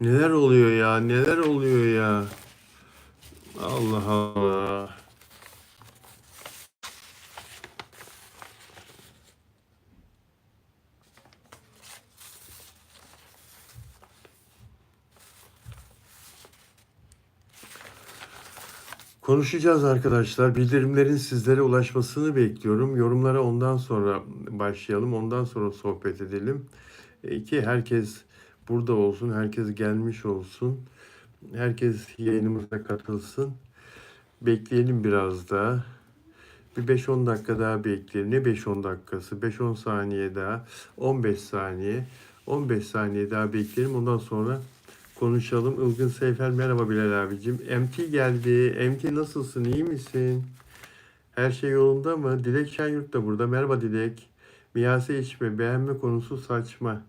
Neler oluyor ya? Neler oluyor ya? Allah Allah. Konuşacağız arkadaşlar. Bildirimlerin sizlere ulaşmasını bekliyorum. Yorumlara ondan sonra başlayalım. Ondan sonra sohbet edelim. E, Ki herkes burada olsun, herkes gelmiş olsun. Herkes yayınımıza katılsın. Bekleyelim biraz daha. Bir 5-10 dakika daha bekleyelim. Ne 5-10 dakikası? 5-10 saniye daha. 15 saniye. 15 saniye daha bekleyelim. Ondan sonra konuşalım. Ilgın Seyfer merhaba Bilal abicim. MT geldi. MT nasılsın? İyi misin? Her şey yolunda mı? Dilek Şenyurt da burada. Merhaba Dilek. Miyase içme. Beğenme konusu saçma.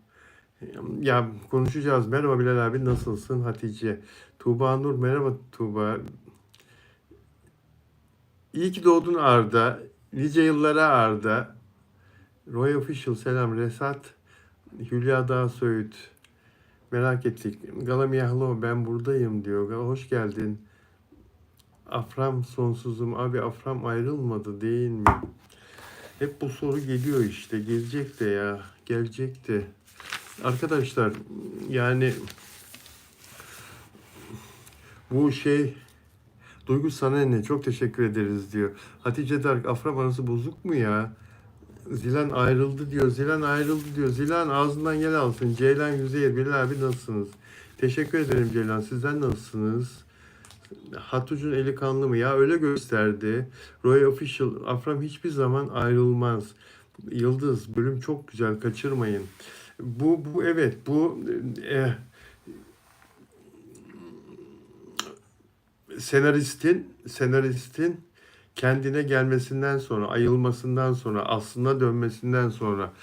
Ya konuşacağız. Merhaba Bilal abi nasılsın? Hatice. Tuğba Nur merhaba Tuğba. İyi ki doğdun Arda. Nice yıllara Arda. Roy Official selam. Resat. Hülya Dağ Söğüt. Merak ettik. Galamia hello ben buradayım diyor. Hoş geldin. Afram sonsuzum. Abi Afram ayrılmadı değil mi? Hep bu soru geliyor işte. Gelecek de ya. Gelecek de. Arkadaşlar yani bu şey Duygu sana ne? Çok teşekkür ederiz diyor. Hatice Dark Afra arası bozuk mu ya? Zilan ayrıldı diyor. Zilan ayrıldı diyor. Zilan ağzından yel alsın. Ceylan Yüzeyir. Bilal abi nasılsınız? Teşekkür ederim Ceylan. Sizden nasılsınız? Hatucun eli kanlı mı? Ya öyle gösterdi. Roy Official. Afram hiçbir zaman ayrılmaz. Yıldız bölüm çok güzel. Kaçırmayın. Bu, bu evet bu eh, senaristin senaristin kendine gelmesinden sonra, ayılmasından sonra, aslına dönmesinden sonra,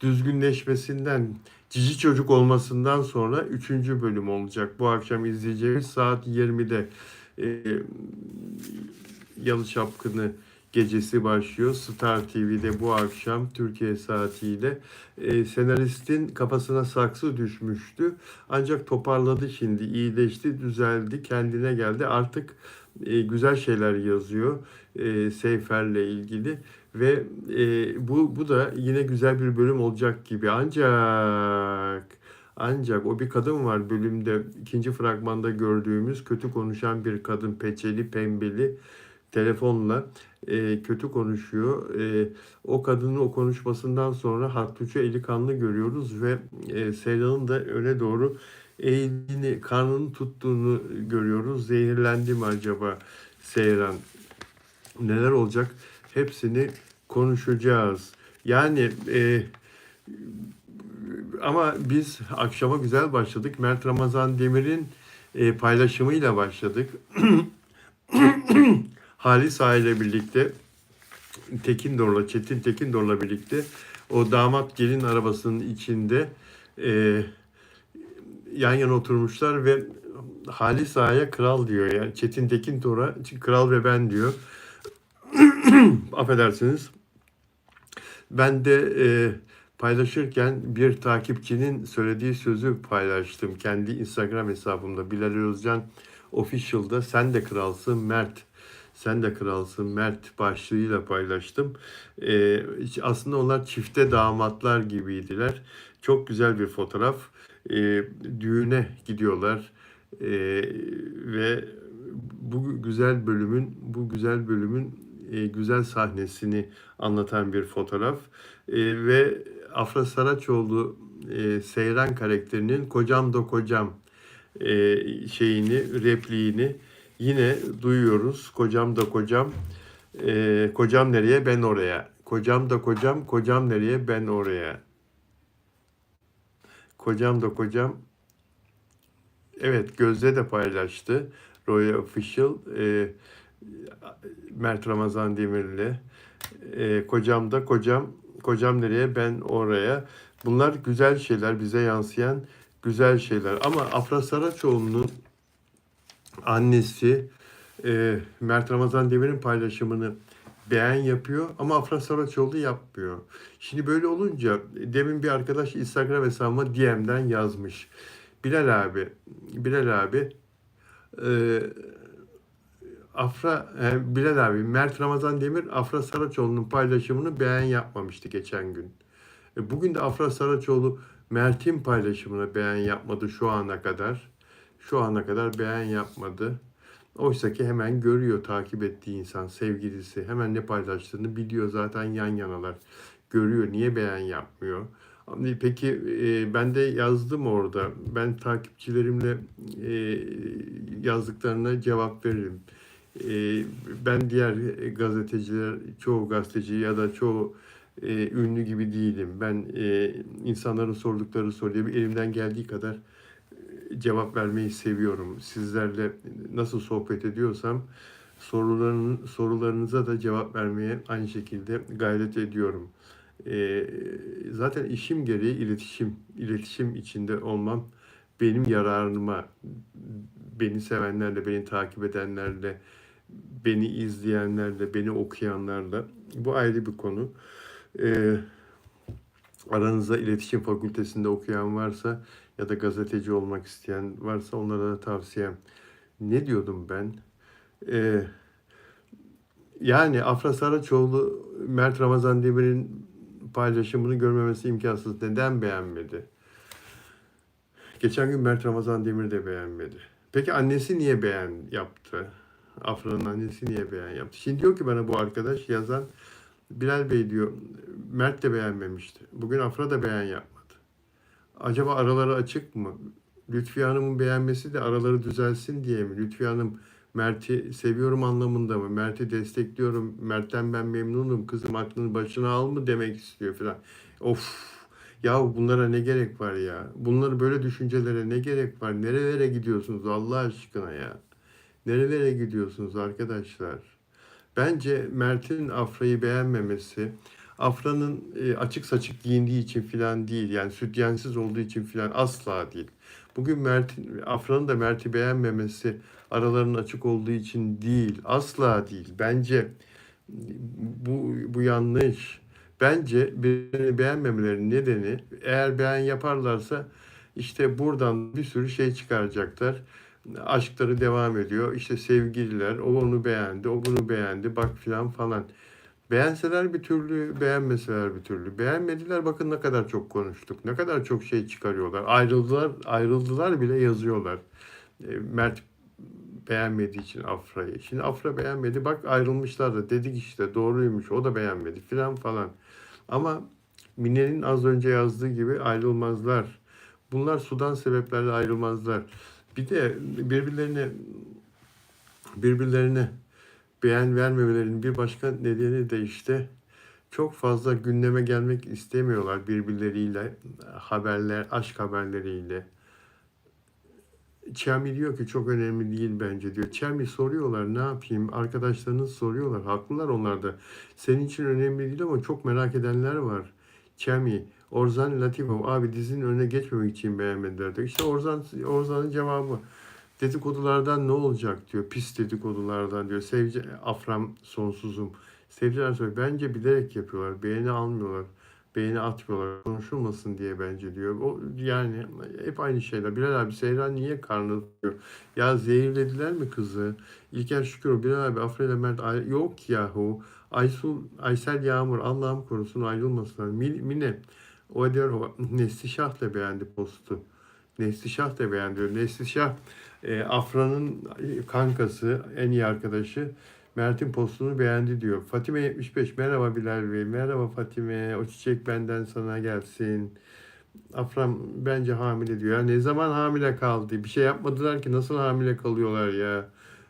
düzgünleşmesinden, cici çocuk olmasından sonra üçüncü bölüm olacak. Bu akşam izleyeceğimiz saat 20'de e, Yalı Çapkını gecesi başlıyor. Star TV'de bu akşam Türkiye saatiyle e, senaristin kafasına saksı düşmüştü. Ancak toparladı şimdi, iyileşti, düzeldi, kendine geldi. Artık e, güzel şeyler yazıyor e, Seyfer'le ilgili ve e, bu bu da yine güzel bir bölüm olacak gibi. Ancak ancak o bir kadın var bölümde ikinci fragmanda gördüğümüz kötü konuşan bir kadın peçeli pembeli telefonla e, kötü konuşuyor. E, o kadının o konuşmasından sonra Hattuç'u eli kanlı görüyoruz ve e, Seyran'ın da öne doğru eğildiğini, karnını tuttuğunu görüyoruz. Zehirlendi mi acaba Seyran? Neler olacak? Hepsini konuşacağız. Yani e, ama biz akşama güzel başladık. Mert Ramazan Demir'in e, paylaşımıyla başladık. Halis Ağa ile birlikte Tekindor'la, Çetin Tekindor'la birlikte o damat gelin arabasının içinde e, yan yana oturmuşlar ve Halis Ağa'ya kral diyor. Yani Çetin Tekindor'a kral ve ben diyor. Affedersiniz. Ben de e, paylaşırken bir takipçinin söylediği sözü paylaştım. Kendi Instagram hesabımda Bilal Özcan Official'da sen de kralsın Mert. Sen de kralsın Mert başlığıyla paylaştım. E, aslında onlar çifte damatlar gibiydiler. Çok güzel bir fotoğraf. E, düğüne gidiyorlar. E, ve bu güzel bölümün bu güzel bölümün e, güzel sahnesini anlatan bir fotoğraf E, ve Afra Saraçoğlu e, Seyran karakterinin kocam da kocam e, şeyini repliğini yine duyuyoruz. Kocam da kocam. E, kocam nereye? Ben oraya. Kocam da kocam kocam nereye? Ben oraya. Kocam da kocam. Evet Gözde de paylaştı. Roy Official e, Mert Ramazan Demir'le. E, kocam da kocam, kocam nereye? Ben oraya. Bunlar güzel şeyler, bize yansıyan güzel şeyler. Ama Afra Saraçoğlu'nun annesi e, Mert Ramazan Demir'in paylaşımını beğen yapıyor ama Afra Saraçoğlu yapmıyor. Şimdi böyle olunca demin bir arkadaş Instagram hesabıma DM'den yazmış. Bilal abi, Bilal abi e, Afra, e, Bilal abi, Mert Ramazan Demir Afra Saraçoğlu'nun paylaşımını beğen yapmamıştı geçen gün. E, bugün de Afra Saraçoğlu Mert'in paylaşımına beğen yapmadı şu ana kadar. Şu ana kadar beğen yapmadı. Oysa ki hemen görüyor takip ettiği insan, sevgilisi. Hemen ne paylaştığını biliyor zaten yan yanalar. Görüyor. Niye beğen yapmıyor? Peki e, ben de yazdım orada. Ben takipçilerimle e, yazdıklarına cevap veririm. E, ben diğer gazeteciler, çoğu gazeteci ya da çoğu e, ünlü gibi değilim. Ben e, insanların sordukları soruya elimden geldiği kadar cevap vermeyi seviyorum. Sizlerle nasıl sohbet ediyorsam soruların sorularınıza da cevap vermeye aynı şekilde gayret ediyorum. E, zaten işim gereği iletişim, iletişim içinde olmam benim yararıma, beni sevenlerle, beni takip edenlerle, beni izleyenlerle, beni okuyanlarla. Bu ayrı bir konu. E, aranızda iletişim fakültesinde okuyan varsa ya da gazeteci olmak isteyen varsa onlara da tavsiyem. Ne diyordum ben? E, yani Afra Saraçoğlu, Mert Ramazan Demir'in paylaşımını görmemesi imkansız. Neden beğenmedi? Geçen gün Mert Ramazan Demir de beğenmedi. Peki annesi niye beğen yaptı? Afra'nın annesi niye beğen yaptı? Şimdi diyor ki bana bu arkadaş yazan Bilal Bey diyor Mert de beğenmemişti. Bugün Afra da beğen yapmadı. Acaba araları açık mı? Lütfiye Hanım'ın beğenmesi de araları düzelsin diye mi? Lütfiye Hanım Mert'i seviyorum anlamında mı? Mert'i destekliyorum. Mert'ten ben memnunum. Kızım aklını başına al mı demek istiyor falan. Of ya bunlara ne gerek var ya? Bunları böyle düşüncelere ne gerek var? Nerelere gidiyorsunuz Allah aşkına ya? Nerelere gidiyorsunuz arkadaşlar? Bence Mert'in Afra'yı beğenmemesi, Afra'nın e, açık saçık giyindiği için filan değil. Yani sütyensiz olduğu için filan asla değil. Bugün Mert'in, Afra'nın da Mert'i beğenmemesi aralarının açık olduğu için değil. Asla değil. Bence bu, bu yanlış. Bence birini beğenmemelerinin nedeni eğer beğen yaparlarsa işte buradan bir sürü şey çıkaracaklar. Aşkları devam ediyor. İşte sevgililer, o onu beğendi, o bunu beğendi, bak filan falan. Beğenseler bir türlü, beğenmeseler bir türlü. Beğenmediler bakın ne kadar çok konuştuk. Ne kadar çok şey çıkarıyorlar. Ayrıldılar, ayrıldılar bile yazıyorlar. E, Mert beğenmediği için Afra'yı. Şimdi Afra beğenmedi. Bak ayrılmışlar da dedik işte doğruymuş. O da beğenmedi filan falan. Ama Mine'nin az önce yazdığı gibi ayrılmazlar. Bunlar sudan sebeplerle ayrılmazlar. Bir de birbirlerine birbirlerine beğen vermemelerinin bir başka nedeni de işte çok fazla gündeme gelmek istemiyorlar birbirleriyle haberler, aşk haberleriyle. Çemi diyor ki çok önemli değil bence diyor. Çemi soruyorlar ne yapayım? Arkadaşlarınız soruyorlar. Haklılar onlar da. Senin için önemli değil ama çok merak edenler var. Çemi, Orzan Latifov abi dizinin önüne geçmemek için beğenmediler diyor. İşte Orzan, Orzan'ın cevabı. Dedikodulardan ne olacak diyor. Pis dedikodulardan diyor. Sevci, Afram sonsuzum. Sevciler söylüyor. Bence bilerek yapıyorlar. Beğeni almıyorlar beğeni atmıyorlar konuşulmasın diye bence diyor. O yani hep aynı şeyler. Bilal abi Seyran niye karnı tutuyor? Ya zehirlediler mi kızı? İlker Şükür Bilal abi Afra Mert ay- yok yahu. Aysul Aysel Yağmur Allah'ım korusun ayrılmasınlar. Mine o diyor Neslişah da beğendi postu. Neslişah da beğendi. Neslişah e, Afra'nın kankası, en iyi arkadaşı. Mert'in postunu beğendi diyor. Fatime 75 merhaba Bilal Bey. Merhaba Fatime. O çiçek benden sana gelsin. Afram bence hamile diyor. Ya ne zaman hamile kaldı? Bir şey yapmadılar ki nasıl hamile kalıyorlar ya?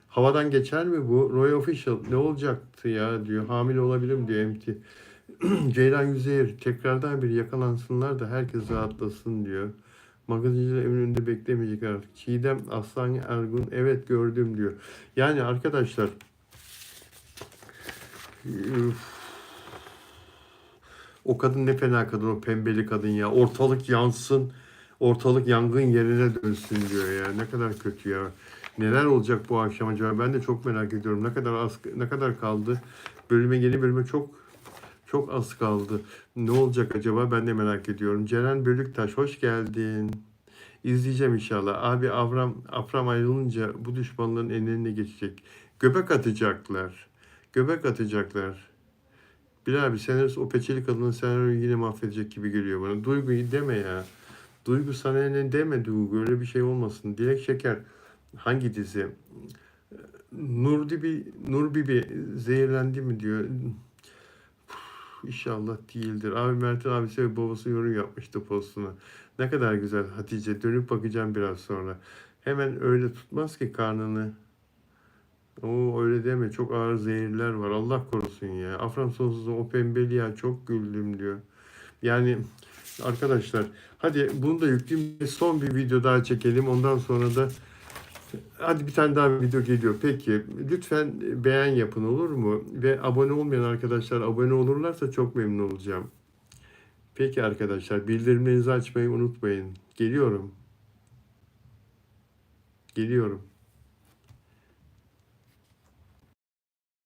Havadan geçer mi bu? Roy Official ne olacaktı ya diyor. Hamile olabilirim diyor MT. Ceylan Yüzeyir tekrardan bir yakalansınlar da herkes rahatlasın diyor. Magazinciler evin önünde beklemeyecek artık. Çiğdem Aslan Ergun evet gördüm diyor. Yani arkadaşlar. O kadın ne fena kadın o pembeli kadın ya. Ortalık yansın. Ortalık yangın yerine dönsün diyor ya. Ne kadar kötü ya. Neler olacak bu akşam acaba? Ben de çok merak ediyorum. Ne kadar az ne kadar kaldı? Bölüme yeni bölüme çok çok az kaldı. Ne olacak acaba? Ben de merak ediyorum. Ceren Bölüktaş hoş geldin. İzleyeceğim inşallah. Abi Avram, Afram ayrılınca bu düşmanların eline geçecek. Göbek atacaklar. Göbek atacaklar. Bir abi senarist o peçeli kadının senaryoyu yine mahvedecek gibi geliyor bana. Duyguyu deme ya. Duygu sana ne deme Duygu. Öyle bir şey olmasın. Dilek Şeker hangi dizi? Nur Bibi, Nur Bibi zehirlendi mi diyor. İnşallah değildir. Abi Mert'in abisi ve babası yorum yapmıştı postuna. Ne kadar güzel Hatice. Dönüp bakacağım biraz sonra. Hemen öyle tutmaz ki karnını. Oo öyle deme. Çok ağır zehirler var. Allah korusun ya. Afram sonsuzun o pembeli ya çok güldüm diyor. Yani arkadaşlar hadi bunu da yükleyeyim. Son bir video daha çekelim. Ondan sonra da Hadi bir tane daha video geliyor. Peki lütfen beğen yapın olur mu? Ve abone olmayan arkadaşlar abone olurlarsa çok memnun olacağım. Peki arkadaşlar bildirimlerinizi açmayı unutmayın. Geliyorum. Geliyorum.